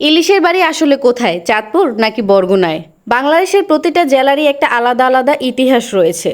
ইলিশের বাড়ি আসলে কোথায়, চাঁদপুর নাকি বরগুনায়? বাংলাদেশের প্রতিটা জেলারই একটা আলাদা আলাদা ইতিহাস রয়েছে।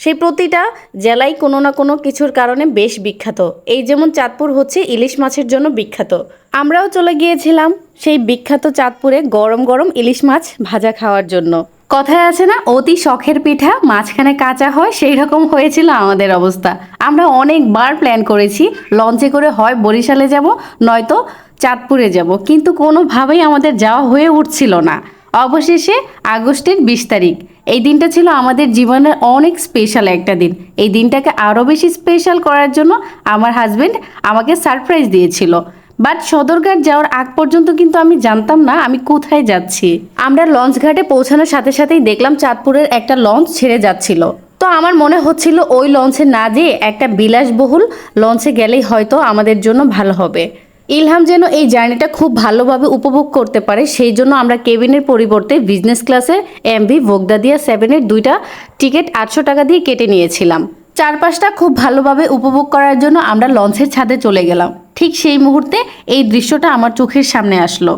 সেই প্রতিটা জেলাই কোনো না কোনো কিছুর কারণে বেশ বিখ্যাত। এই যেমন চাঁদপুর হচ্ছে ইলিশ মাছের জন্য বিখ্যাত। আমরাও চলে গিয়েছিলাম সেই বিখ্যাত চাঁদপুরে গরম গরম ইলিশ মাছ ভাজা খাওয়ার জন্য। কথায় আছে না, অতি শখের পিঠা, মাঝখানে কাঁচা হয় সেই রকম হয়েছিল আমাদের অবস্থা। আমরা অনেকবার প্ল্যান করেছি লঞ্চে করে হয় বরিশালে যাব, নয়তো চাঁদপুরে যাব, কিন্তু কোনোভাবেই আমাদের যাওয়া হয়ে উঠছিল না। অবশেষে আগস্টের বিশ তারিখ, এই দিনটা ছিল আমাদের জীবনের অনেক স্পেশাল একটা দিন। এই দিনটাকে আরও বেশি স্পেশাল করার জন্য আমার হাজবেন্ড আমাকে সারপ্রাইজ দিয়েছিল। বাট সদরঘাট যাওয়ার আগ পর্যন্ত কিন্তু আমি জানতাম না আমি কোথায় যাচ্ছি। আমরা লঞ্চ ঘাটে পৌঁছানোর সাথে সাথেই দেখলাম চাঁদপুরের একটা লঞ্চ ছেড়ে যাচ্ছিল। তো আমার মনে হচ্ছিল ওই লঞ্চে না যেয়ে একটা বিলাসবহুল লঞ্চে গেলেই হয়তো আমাদের জন্য ভালো হবে। ইলহাম যেন এই জার্নিটা খুব ভালোভাবে উপভোগ করতে পারে, সেই জন্য আমরা কেবিনের পরিবর্তে বিজনেস ক্লাসের এমভি ভোগদাদিয়া সেভেনের দুইটা টিকিট আটশো টাকা দিয়ে কেটে নিয়েছিলাম। চারপাশটা খুব ভালোভাবে উপভোগ করার জন্য আমরা লঞ্চের ছাদে চলে গেলাম। ঠিক সেই মুহূর্তে এই দৃশ্যটা আমার চোখের সামনে আসলো।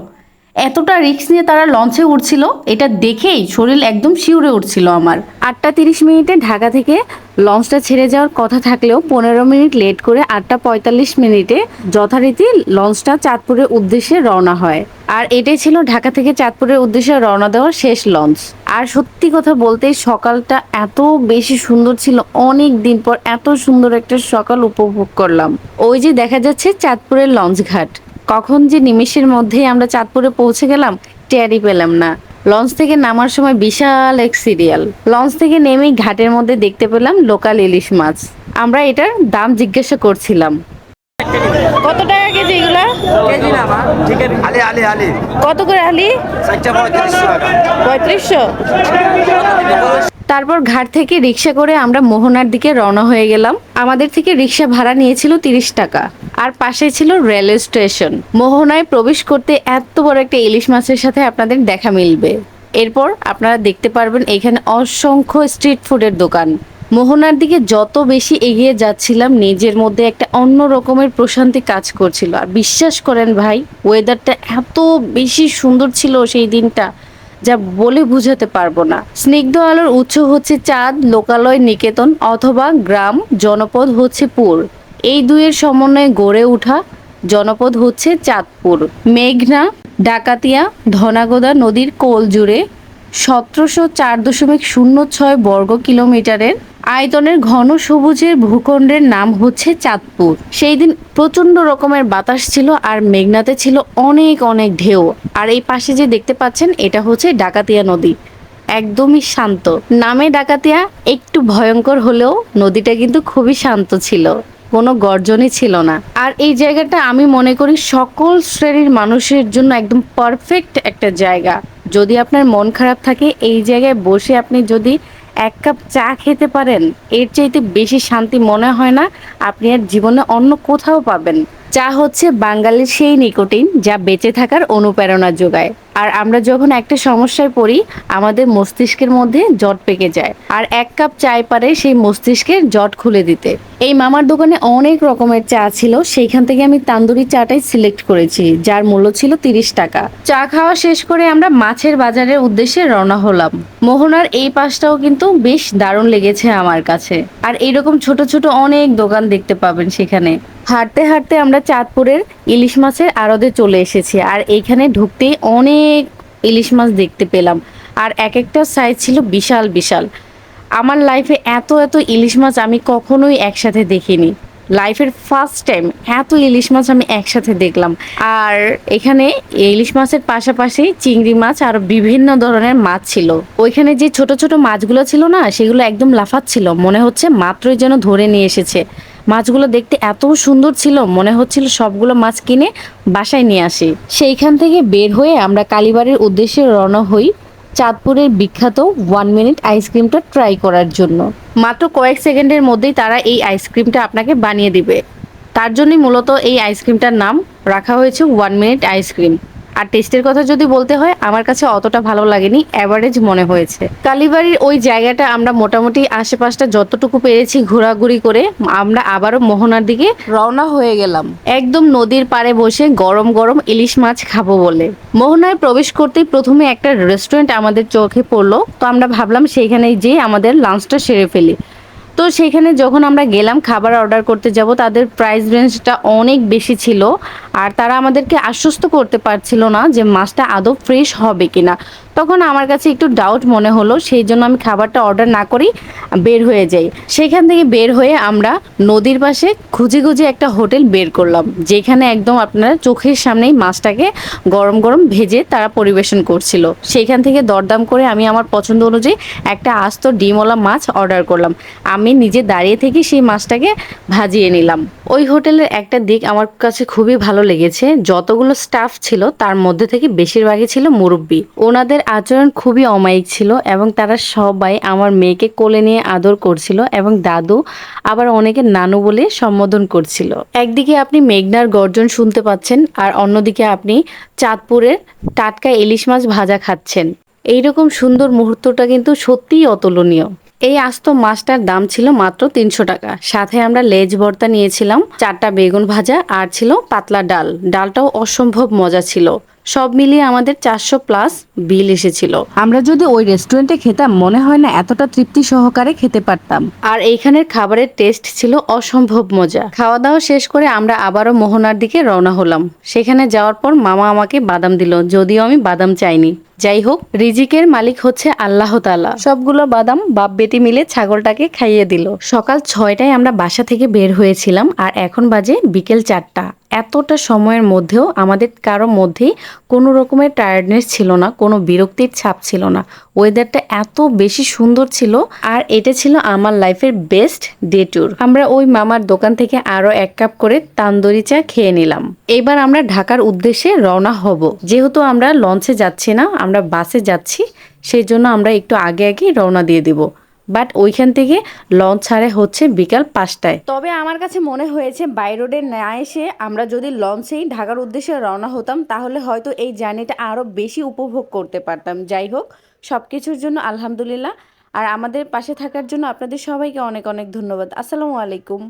এতটা রিস্ক নিয়ে তারা লঞ্চে উঠছিল, এটা দেখেই শরীর একদম শিউরে উঠছিল আমার। আটটা তিরিশ মিনিটে ঢাকা থেকে লঞ্চটা ছেড়ে যাওয়ার কথা থাকলেও পনেরো মিনিট লেট করে আটটা পঁয়তাল্লিশ মিনিটে যথারীতি লঞ্চটা চাঁদপুরের উদ্দেশ্যে রওনা হয়। আর এটাই ছিল ঢাকা থেকে চাঁদপুরের উদ্দেশ্যে রওনা দেওয়ার শেষ লঞ্চ। আর সত্যি কথা বলতে, সকালটা এত বেশি সুন্দর ছিল, অনেক দিন পর এত সুন্দর একটা সকাল উপভোগ করলাম। ওই যে দেখা যাচ্ছে চাঁদপুরের লঞ্চ ঘাট কখন যে নিমেষের মধ্যেই আমরা চাঁদপুরে পৌঁছে গেলাম টেয়ারি পেলাম না। লঞ্চ থেকে নামার সময় বিশাল এক সিরিয়াল। লঞ্চ থেকে নেমেই ঘাটের মধ্যে দেখতে পেলাম লোকাল ইলিশ মাছ। আমরা এটার দাম জিজ্ঞাসা করছিলাম। কত টাকা কেজি এগুলা? কেজি না মা। ঠিক আছে আলি আলি আলি। কত করে আলি? চারটা পঁয়ত্রিশশো টাকা। পঁয়ত্রিশশো। তারপর ঘাট থেকে রিক্সা করে আমরা মোহনার দিকে রওনা হয়ে গেলাম। আমাদের থেকে রিক্সা ভাড়া নিয়েছিল তিরিশ টাকা, আর পাশে ছিল রেলওয়ে স্টেশন। মোহনায় প্রবেশ করতে এত বড় একটা ইলিশ মাছের সাথে আপনাদের দেখা মিলবে। এরপর আপনারা দেখতে পারবেন এখানে অসংখ্য স্ট্রিট ফুডের দোকান। মোহনার দিকে যত বেশি এগিয়ে যাচ্ছিলাম, নিজের মধ্যে একটা অন্য রকমের প্রশান্তি কাজ করছিল। আর বিশ্বাস করেন ভাই ওয়েদারটা এত বেশি সুন্দর ছিল সেই দিনটা। যা বলে বুঝাতে পারব না। স্নিগ্ধ আলোর উৎস হচ্ছে চাঁদ, লোকালয়, নিকেতন অথবা গ্রাম, জনপদ হচ্ছে পুর। এই দুয়ের সমন্বয়ে গড়ে ওঠা জনপদ হচ্ছে চাঁদপুর। মেঘনা, ডাকাতিয়া, ধনাগোদা নদীর কোল জুড়ে সতেরোশো চার দশমিক শূন্য ছয় বর্গ কিলোমিটারের আয়তনের ঘন সবুজের ভূখণ্ডের নাম হচ্ছে চাঁদপুর। সেই দিন প্রচণ্ড রকমের বাতাস ছিল আর মেঘনাতে ছিল অনেক অনেক ঢেউ। আর এই পাশে যে দেখতে পাচ্ছেন, এটা হচ্ছে ডাকাতিয়া নদী। একদমই শান্ত। নামে ডাকাতিয়া একটু ভয়ঙ্কর হলেও নদীটা কিন্তু খুবই শান্ত ছিল। কোনো গর্জনই ছিল না। আর এই জায়গাটা আমি মনে করি সকল শ্রেণির মানুষের জন্য একদম পারফেক্ট একটা জায়গা। যদি আপনার মন খারাপ থাকে, এই জায়গায় বসে আপনি যদি এক কাপ চা খেতে পারেন। এর চাইতে বেশি শান্তি মনে হয় না, আপনি আর জীবনে অন্য কোথাও পাবেন। চা হচ্ছে বাঙালির সেই নিকোটিন যা বেঁচে থাকার অনুপ্রেরণা যোগায়। আর আমরা যখন একটা সমস্যায় পড়ি, আমাদের মস্তিষ্কের মধ্যে জট পেকে যায়। আর এক কাপ চায় পারে সেই মস্তিষ্কের জট খুলে দিতে। এই মামার দোকানে অনেক রকমের চা ছিল। সেইখান থেকে আমি তান্দুরি চাটাই সিলেক্ট করেছি, যার মূল্য ছিল তিরিশ টাকা। চা খাওয়া শেষ করে আমরা মাছের বাজারের উদ্দেশ্যে রওনা হলাম। মোহনার এই পাশটাও কিন্তু বেশ দারুণ লেগেছে আমার কাছে। আর এইরকম ছোট ছোট অনেক দোকান দেখতে পাবেন সেখানে। হাঁটতে হাঁটতে আমরা চাঁদপুরের ইলিশ মাছের আড়তে চলে এসেছি। আর এইখানে ঢুকতেই অনেক ইলিশ মাছ দেখতে পেলাম। আর এক একটা সাইজ ছিল বিশাল বিশাল। আমার লাইফে এত এত ইলিশ মাছ আমি কখনোই একসাথে দেখিনি। লাইফের ফার্স্ট টাইম এত ইলিশ মাছ আমি একসাথে দেখলাম। আর এখানে ইলিশ মাছের পাশাপাশি চিংড়ি মাছ আর বিভিন্ন ধরনের মাছ ছিল। ওইখানে যে ছোট ছোট মাছগুলো ছিল না, সেগুলো একদম লাফাচ্ছিল। মনে হচ্ছে মাত্রই যেন ধরে নিয়ে এসেছে। মাছগুলো দেখতে এত সুন্দর ছিল, মনে হচ্ছিল সবগুলো মাছ কিনে বাসায় নিয়ে আসি। সেইখান থেকে বের হয়ে আমরা কালীবাড়ির উদ্দেশ্যে রওনা হই চাঁদপুরের বিখ্যাত ওয়ান মিনিট আইসক্রিমটা ট্রাই করার জন্য। মাত্র কয়েক সেকেন্ডের মধ্যেই তারা এই আইসক্রিমটা আপনাকে বানিয়ে দিবে। তার জন্যই মূলত এই আইসক্রিমটার নাম রাখা হয়েছে ওয়ান মিনিট আইসক্রিম। আর টেস্টের কথা যদি বলতে হয়, আমার কাছে অতটা ভালো লাগেনি অ্যাভারেজ মনে হয়েছে। কালীবাড়ির ওই জায়গাটা আমরা মোটামুটি আশেপাশটা যতটুকু পেরেছি ঘোরাঘুরি করে, আমরা আবারও মোহনার দিকে রওনা হয়ে গেলাম। একদম নদীর পাড়ে বসে গরম গরম ইলিশ মাছ খাব বলে। মোহনায় প্রবেশ করতেই প্রথমে একটা রেস্টুরেন্ট আমাদের চোখে পড়ল, তো আমরা ভাবলাম সেইখানে যেয়ে আমাদের লাঞ্চটা সেরে ফেলি। সেখানে যখন আমরা গেলাম খাবার অর্ডার করতে যাব, তাদের প্রাইস রেঞ্জটা অনেক বেশি ছিল। আর তারা আমাদেরকে আশ্বস্ত করতে পারছিল না যে মাছটা আদৌ ফ্রেশ হবে কিনা। তখন আমার কাছে একটু ডাউট মনে হলো, সেই জন্য আমি খাবারটা অর্ডার না করেই বের হয়ে যাই। সেখান থেকে বের হয়ে আমরা নদীর পাশে খুঁজে খুঁজে একটা হোটেল বের করলাম, যেখানে একদম আপনারা চোখের সামনেই মাছটাকে গরম গরম ভেজে তারা পরিবেশন করছিল। সেইখান থেকে দরদাম করে আমি আমার পছন্দ অনুযায়ী একটা আস্ত ডিমওয়ালা মাছ অর্ডার করলাম। আমি নিজে দাঁড়িয়ে থেকে সেই মাছটাকে ভাজিয়ে নিলাম। ওই হোটেলের একটা দিক আমার কাছে খুবই ভালো লেগেছে। যতগুলো স্টাফ ছিল, তার মধ্যে থেকে বেশিরভাগই ছিল মুরব্বী। ওনাদের আচরণ খুবই অমায়িক ছিল এবং তারা সবাই আমার মেয়েকে কোলে নিয়ে আদর করছিল এবং দাদু আবার অনেকে নানু বলে সম্বোধন করছিল। একদিকে আপনি মেঘনার গর্জন শুনতে পাচ্ছেন আর অন্যদিকে আপনি চাঁদপুরের টাটকা ইলিশ মাছ ভাজা খাচ্ছেন। এইরকম সুন্দর মুহূর্তটা কিন্তু সত্যিই অতুলনীয়। এই আস্ত মাছটার দাম ছিল মাত্র তিনশো টাকা। সাথে আমরা লেজ ভর্তা নিয়েছিলাম, চারটা বেগুন ভাজা আর ছিল পাতলা ডাল। ডালটাও অসম্ভব মজা ছিল। সব মিলিয়ে আমাদের চারশো প্লাস বিল এসেছিল। আমরা যদি ওই রেস্টুরেন্টে খেতাম মনে হয় না এতটা তৃপ্তি সহকারে খেতে পারতাম। আর এইখানের খাবারের টেস্ট ছিল অসম্ভব মজা। খাওয়া দাওয়া শেষ করে আমরা আবারও মোহনার দিকে রওনা হলাম। সেখানে যাওয়ার পর মামা আমাকে বাদাম দিল যদিও আমি বাদাম চাইনি। যাই হোক রিজিকের মালিক হচ্ছে আল্লাহ তালা সবগুলো বাদাম বাপ বেটি মিলে ছাগলটাকে খাইয়ে দিল। সকাল ছয়টায় আমরা বাসা থেকে বের হয়েছিলাম আর এখন বাজে বিকেল চারটা। এতটা সময়ের মধ্যেও আমাদের কারও মধ্যেই কোনো রকমের টায়ার্ডনেস ছিল না, কোনো বিরক্তির ছাপ ছিল না। ওয়েদারটা এত বেশি সুন্দর ছিল আর এটা ছিল আমার লাইফের বেস্ট ডে ট্যুর আমরা ওই মামার দোকান থেকে আরও এক কাপ করে তান্দুরি চা খেয়ে নিলাম। এবার আমরা ঢাকার উদ্দেশ্যে রওনা হব। যেহেতু আমরা লঞ্চে যাচ্ছি না, আমরা বাসে যাচ্ছি সেই জন্য আমরা একটু আগে আগেই রওনা দিয়ে দিব। বাট ওইখান থেকে লঞ্চ ছাড়ে হচ্ছে বিকাল পাঁচটায়। তবে আমার কাছে মনে হয়েছে বাই রোডে না এসে আমরা যদি লঞ্চেই ঢাকার উদ্দেশ্যে রওনা হতাম, তাহলে হয়তো এই জার্নিটা আরও বেশি উপভোগ করতে পারতাম। যাই হোক সব কিছুর জন্য আলহামদুলিল্লাহ। আর আমাদের পাশে থাকার জন্য আপনাদের সবাইকে অনেক অনেক ধন্যবাদ। আসসালামু আলাইকুম।